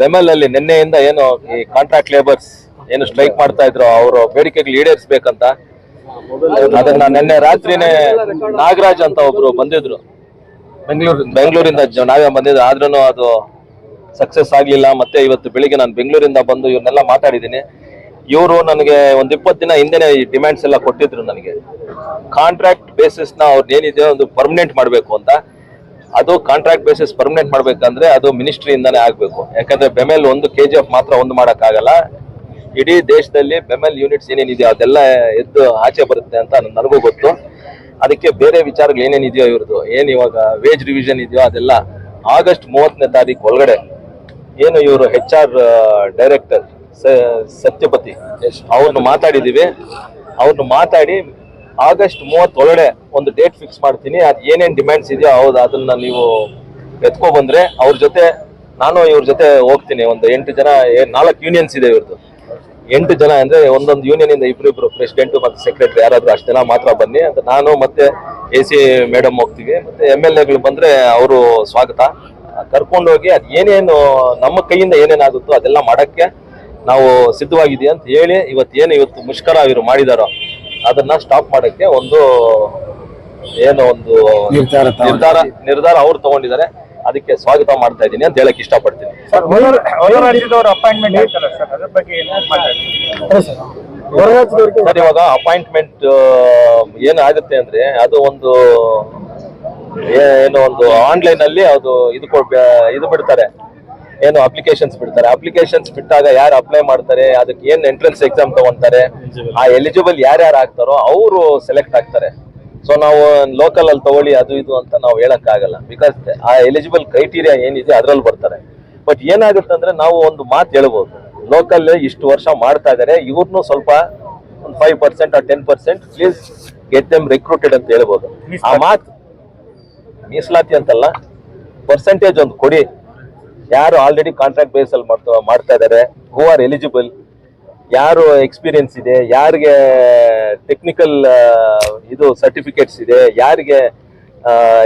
ಬೆಮೆಲ್ ಅಲ್ಲಿ ನಿನ್ನೆಯಿಂದ ಏನು ಈ ಕಾಂಟ್ರಾಕ್ಟ್ ಲೇಬರ್ಸ್ ಏನು ಸ್ಟ್ರೈಕ್ ಮಾಡ್ತಾ ಇದ್ರು ಅವರು ಬೇಡಿಕೆಗಳು ಈಡೇರಿಸಬೇಕಂತ ಅದನ್ನ ನಿನ್ನೆ ರಾತ್ರಿನೇ ನಾಗರಾಜ್ ಅಂತ ಒಬ್ರು ಬಂದಿದ್ರು. ಬೆಂಗಳೂರು ಬೆಂಗಳೂರಿಂದ ನಾವೇ ಬಂದಿದ್ರು ಆದ್ರೂ ಅದು ಸಕ್ಸಸ್ ಆಗ್ಲಿಲ್ಲ. ಮತ್ತೆ ಇವತ್ತು ಬೆಳಿಗ್ಗೆ ನಾನು ಬೆಂಗಳೂರಿಂದ ಬಂದು ಇವ್ರನ್ನೆಲ್ಲ ಮಾತಾಡಿದ್ದೀನಿ. ಇವರು ನನಗೆ ಒಂದ್ ಇಪ್ಪತ್ತು ದಿನ ಹಿಂದೆನೆ ಈ ಡಿಮ್ಯಾಂಡ್ಸ್ ಎಲ್ಲ ಕೊಟ್ಟಿದ್ರು ನನಗೆ. ಕಾಂಟ್ರಾಕ್ಟ್ ಬೇಸಿಸ್ನ ಅವ್ರದ್ದು ಏನಿದೆ ಒಂದು ಪರ್ಮನೆಂಟ್ ಮಾಡಬೇಕು ಅಂತ. ಅದು ಕಾಂಟ್ರಾಕ್ಟ್ ಬೇಸಿಸ್ ಪರ್ಮನೆಂಟ್ ಮಾಡ್ಬೇಕಂದ್ರೆ ಅದು ಮಿನಿಸ್ಟ್ರಿಯಿಂದಾನೇ ಆಗಬೇಕು. ಯಾಕಂದ್ರೆ ಬೆಮೆಲ್ ಒಂದು ಕೆ ಜಿ ಎಫ್ ಮಾತ್ರ ಒಂದು ಆಗಲ್ಲ ಇಡೀ ದೇಶದಲ್ಲಿ ಬೆಮೆಲ್ ಯೂನಿಟ್ಸ್ ಏನೇನಿದೆಯೋ ಅದೆಲ್ಲ ಎದ್ದು ಆಚೆ ಬರುತ್ತೆ ಅಂತ ನನ್- ನನಗೂ ಗೊತ್ತು. ಅದಕ್ಕೆ ಬೇರೆ ವಿಚಾರಗಳು ಏನೇನಿದೆಯೋ ಇವ್ರದ್ದು. ಏನು ಇವಾಗ ವೇಜ್ ರಿವಿಷನ್ ಇದೆಯೋ ಅದೆಲ್ಲ ಆಗಸ್ಟ್ ಮೂವತ್ತನೇ ತಾರೀಕು ಒಳಗಡೆ. ಏನು ಇವರು ಹೆಚ್ ಆರ್ ಡೈರೆಕ್ಟರ್ ಸತ್ಯಪತಿ. ಅವ್ರನ್ನ ಮಾತಾಡಿದೀವಿ ಅವ್ರನ್ನ ಮಾತಾಡಿ ಆಗಸ್ಟ್ ಮೂವತ್ತೊಳಗಡೆ ಒಂದು ಡೇಟ್ ಫಿಕ್ಸ್ ಮಾಡ್ತೀನಿ. ಅದು ಏನೇನು ಡಿಮ್ಯಾಂಡ್ಸ್ ಇದೆಯೋ ಹೌದು, ಅದನ್ನ ನೀವು ಎತ್ಕೊ ಬಂದ್ರೆ ಅವ್ರ ಜೊತೆ ನಾನು ಇವ್ರ ಜೊತೆ ಹೋಗ್ತೀನಿ. ಒಂದು ಎಂಟು ಜನ ನಾಲ್ಕು ಯೂನಿಯನ್ಸ್ ಇದೆ ಇವ್ರದ್ದು ಎಂಟು ಜನ ಅಂದ್ರೆ ಒಂದೊಂದು ಯೂನಿಯನ್ ಇಂದ ಇಬ್ರಿಬ್ರು ಪ್ರೆಸಿಡೆಂಟ್ ಮತ್ತೆ ಸೆಕ್ರೆಟರಿ ಯಾರಾದ್ರೂ ಅಷ್ಟು ಜನ ಮಾತ್ರ ಬನ್ನಿ ಅಂತ ನಾನು ಮತ್ತೆ ಎ ಸಿ ಮೇಡಮ್ ಹೋಗ್ತೀವಿ. ಮತ್ತೆ ಎಂ ಎಲ್ ಎಗಳು ಬಂದ್ರೆ ಅವರು ಸ್ವಾಗತ. ಕರ್ಕೊಂಡು ಹೋಗಿ ಅದ್ ಏನೇನು, ನಮ್ಮ ಕೈಯಿಂದ ಏನೇನಾಗುತ್ತೋ ಅದೆಲ್ಲ ಮಾಡಕ್ಕೆ ನಾವು ಸಿದ್ಧವಾಗಿದೆಯಾ ಅಂತ ಹೇಳಿ ಇವತ್ತು ಏನು ಇವತ್ತು ಮುಷ್ಕರ ಇವರು ಮಾಡಿದಾರೋ ಅದನ್ನ ಸ್ಟಾಪ್ ಮಾಡಕ್ಕೆ ಒಂದು ಏನು ಒಂದು ನಿರ್ಧಾರ ನಿರ್ಧಾರ ನಿರ್ಧಾರ ಅವ್ರು ತಗೊಂಡಿದ್ದಾರೆ. ಅದಕ್ಕೆ ಸ್ವಾಗತ ಮಾಡ್ತಾ ಇದ್ದೀನಿ ಅಂತ ಹೇಳಕ್ ಇಷ್ಟಪಡ್ತೀನಿ. ಸರ್ ಇವಾಗ ಅಪಾಯಿಂಟ್ಮೆಂಟ್ ಏನು ಆಗುತ್ತೆ ಅಂದ್ರೆ ಅದು ಒಂದು ಏನು ಒಂದು ಆನ್ಲೈನ್ ಅಲ್ಲಿ ಅದು ಇದು ಕೊಡ್ ಇದು ಬಿಡ್ತಾರೆ. ಏನು ಅಪ್ಲಿಕೇಶನ್ಸ್ ಬಿಡ್ತಾರೆ? ಅಪ್ಲಿಕೇಶನ್ಸ್ ಬಿಟ್ಟಾಗ ಯಾರು ಅಪ್ಲೈ ಮಾಡ್ತಾರೆ? ಅದಕ್ಕೆ ಏನ್ ಎಂಟ್ರೆನ್ಸ್ ಎಕ್ಸಾಮ್ ತಗೊಂತಾರೆ? ಆ ಎಲಿಜಿಬಲ್ ಯಾರ್ಯಾರು ಆಗ್ತಾರೋ ಅವರು ಸೆಲೆಕ್ಟ್ ಆಗ್ತಾರೆ. ಸೊ ನಾವು ಲೋಕಲ್ ಅಲ್ಲಿ ತಗೊಳ್ಳಿ ಅದು ಇದು ಅಂತ ನಾವು ಹೇಳಕ್ ಆಗಲ್ಲ ಬಿಕಾಸ್ ಆ ಎಲಿಜಿಬಲ್ ಕ್ರೈಟೀರಿಯಾ ಏನಿದೆ ಅದ್ರಲ್ಲಿ ಬರ್ತಾರೆ. ಬಟ್ ಏನಾಗುತ್ತೆ ಅಂದ್ರೆ ನಾವು ಒಂದು ಮಾತು ಹೇಳ್ಬೋದು. ಲೋಕಲ್ ಇಷ್ಟು ವರ್ಷ ಮಾಡ್ತಾ ಇದಾರೆ ಇವ್ರನ್ನು ಸ್ವಲ್ಪ ಒಂದು five percent ten percent please get them recruited ಅಂತ ಹೇಳ್ಬೋದು. ಆ ಮಾತು ಮೀಸಲಾತಿ ಅಂತಲ್ಲ ಪರ್ಸೆಂಟೇಜ್ ಒಂದು ಕೊಡಿ. ಯಾರು ಆಲ್ರೆಡಿ ಕಾಂಟ್ರಾಕ್ಟ್ ಬೇಸ್ ಅಲ್ಲಿ ಮಾಡ್ತಾ ಮಾಡ್ತಾ ಇದ್ದಾರೆ ಹೂ ಆರ್ ಎಲಿಜಿಬಲ್ ಯಾರು ಎಕ್ಸ್ಪೀರಿಯನ್ಸ್ ಇದೆ, ಯಾರಿಗೆ ಟೆಕ್ನಿಕಲ್ ಇದು ಸರ್ಟಿಫಿಕೇಟ್ಸ್ ಇದೆ, ಯಾರಿಗೆ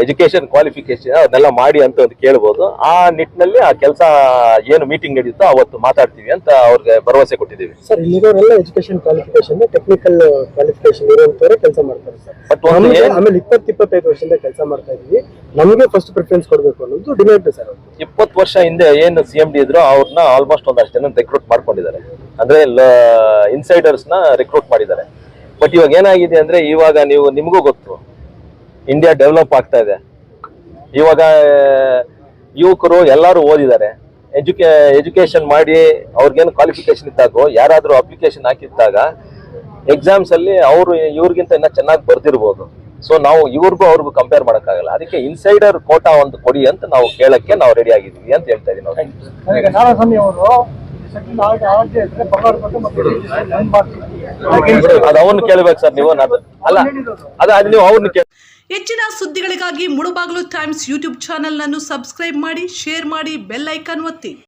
ಎಜುಕೇಶನ್ ಕ್ವಾಲಿಫಿಕೇಶನ್ ಅದನ್ನೆಲ್ಲ ಮಾಡಿ ಅಂತ ಒಂದು ಕೇಳ್ಬೋದು. ಆ ನಿಟ್ಟಿನಲ್ಲಿ ಆ ಕೆಲಸ ಏನು ಮೀಟಿಂಗ್ ನಡೆಯುತ್ತೋ ಅವತ್ತು ಮಾತಾಡ್ತೀವಿ ಅಂತ ಅವ್ರಿಗೆ ಭರವಸೆ ಕೊಟ್ಟಿದ್ದೀವಿ. ಸರ್ ಇಲ್ಲಿರೋರೆಲ್ಲ ಎಜುಕೇಶನ್ ಕ್ವಾಲಿಫಿಕೇಶನ್ ಟೆಕ್ನಿಕಲ್ ಕ್ವಾಲಿಫಿಕೇಶನ್ ಇರುವಂತವರೇ ಕೆಲಸ ಮಾಡ್ತಾರೆ ಸರ್. ಬಟ್ ಒಂದು ಆಮೇಲೆ ಇಪ್ಪತ್ತು ಇಪ್ಪತ್ತೈದು ವರ್ಷದಿಂದ ಕೆಲಸ ಮಾಡ್ತಾ ಇದೀವಿ. ನಮಗೆ ಫಸ್ಟ್ ಪ್ರಿಫರೆನ್ಸ್ ಕೊಡಬೇಕು ಅನ್ನೋದು ಡಿಮ್ಯಾಂಡ್ ಸರ್. ಇಪ್ಪತ್ತು ವರ್ಷ ಹಿಂದೆ ಏನು ಸಿ ಎಂ ಡಿ ಇದ್ರು ಅವ್ರನ್ನ ಆಲ್ಮೋಸ್ಟ್ ಒಂದಷ್ಟು ಜನ ರಿಕ್ರೂಟ್ ಮಾಡ್ಕೊಂಡಿದ್ದಾರೆ. ಅಂದ್ರೆ ಇನ್ಸೈಡರ್ಸ್ನ ರಿಕ್ರೂಟ್ ಮಾಡಿದ್ದಾರೆ. ಬಟ್ ಇವಾಗ ಏನಾಗಿದೆ ಅಂದ್ರೆ ಇವಾಗ ನೀವು ನಿಮಗೂ ಗೊತ್ತು ಇಂಡಿಯಾ ಡೆವಲಪ್ ಆಗ್ತಾ ಇದೆ. ಇವಾಗ ಯುವಕರು ಎಲ್ಲರೂ ಓದಿದ್ದಾರೆ. ಎಜುಕೇ ಎಜುಕೇಶನ್ ಮಾಡಿ ಅವ್ರಿಗೇನು ಕ್ವಾಲಿಫಿಕೇಶನ್ ಇದ್ದಾಗೋ ಯಾರಾದರೂ ಅಪ್ಲಿಕೇಶನ್ ಹಾಕಿದ್ದಾಗ ಎಕ್ಸಾಮ್ಸ್ ಅಲ್ಲಿ ಅವರು ಇವ್ರಿಗಿಂತ ಇನ್ನೂ ಚೆನ್ನಾಗಿ ಬರ್ದಿರ್ಬೋದು. ಸೊ ನಾವು ಇವ್ರಿಗೂ ಅವ್ರಿಗೂ ಕಂಪೇರ್ ಮಾಡೋಕ್ಕಾಗಲ್ಲ. ಅದಕ್ಕೆ ಇನ್ಸೈಡರ್ ಕೋಟಾ ಒಂದು ಕೊಡಿ ಅಂತ ನಾವು ಕೇಳಕ್ಕೆ ನಾವು ರೆಡಿ ಆಗಿದ್ದೀವಿ ಅಂತ ಹೇಳ್ತಾ ಇದೀವಿ ನಾವು ಸರ್ ನೀವು, ಅದು- ನೀವು ಹೆಚ್ಚಿನ ಸುದ್ದಿಗಳಿಗಾಗಿ ಮುಳುಬಾಗಿಲು ಟೈಮ್ಸ್ ಯೂಟ್ಯೂಬ್ ಚಾನೆಲ್ನನ್ನು ಸಬ್ಸ್ಕ್ರೈಬ್ ಮಾಡಿ, ಶೇರ್ ಮಾಡಿ, ಬೆಲ್ ಐಕಾನ್ ಒತ್ತಿ.